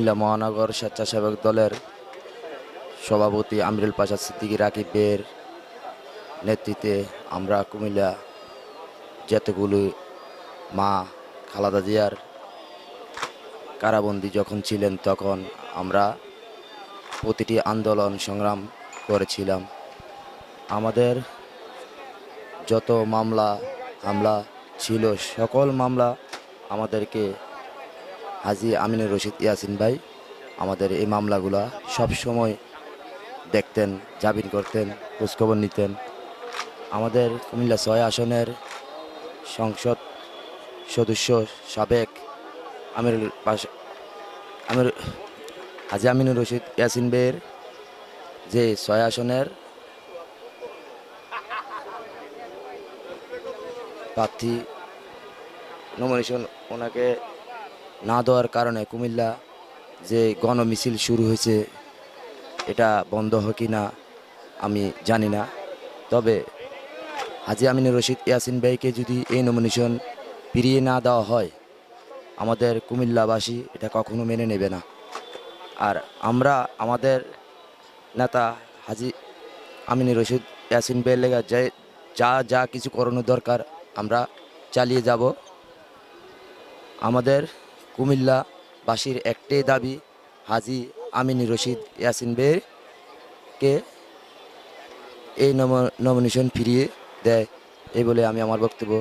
কুমিল্লা মহানগর স্বেচ্ছাসেবক দলের সভাপতি আমিরুল পাশা সিদ্দিকী রাকিবের নেতৃত্বে আমরা কুমিল্লা যতগুলো মা খালাদা জিয়ার কারাবন্দি যখন ছিলেন তখন আমরা প্রতিটি আন্দোলন সংগ্রাম করেছিলাম। আমাদের যত মামলা, হামলা ছিল, সকল মামলা আমাদেরকে হাজি আমিনুর রশিদ ইয়াসিন ভাই, আমাদের এই মামলাগুলা সব সময় দেখতেন, জামিন করতেন, খোঁজখবর নিতেন। আমাদের কুমিল্লা ছয় আসনের সংসদ সদস্য সাবেক আমির পাশ আমির হাজি আমিনুর রশিদ ইয়াসিন ভাইয়ের যে ছয় আসনের প্রার্থী নমিনেশন ওনাকে না দেওয়ার কারণে কুমিল্লা যে গণমিছিল শুরু হয়েছে, এটা বন্ধ হয় কি না আমি জানি না। তবে হাজি আমিনুর রশিদ ইয়াসিন ভাইকে যদি এই নমিনেশন ফিরিয়ে না দেওয়া হয়, আমাদের কুমিল্লাবাসী এটা কখনো মেনে নেবে না। আর আমরা, আমাদের নেতা হাজি আমিনুর রশিদ ইয়াসিন ভাইয়ের লেগা যে, যা যা কিছু করানো দরকার আমরা চালিয়ে যাব। আমাদের কুমিল্লাবাসীর একটাই দাবি, হাজি আমিন রশিদ ইয়াসিন বেকে এই নমিনেশন ফিরিয়ে দেয়। এই বলে আমি আমার বক্তব্য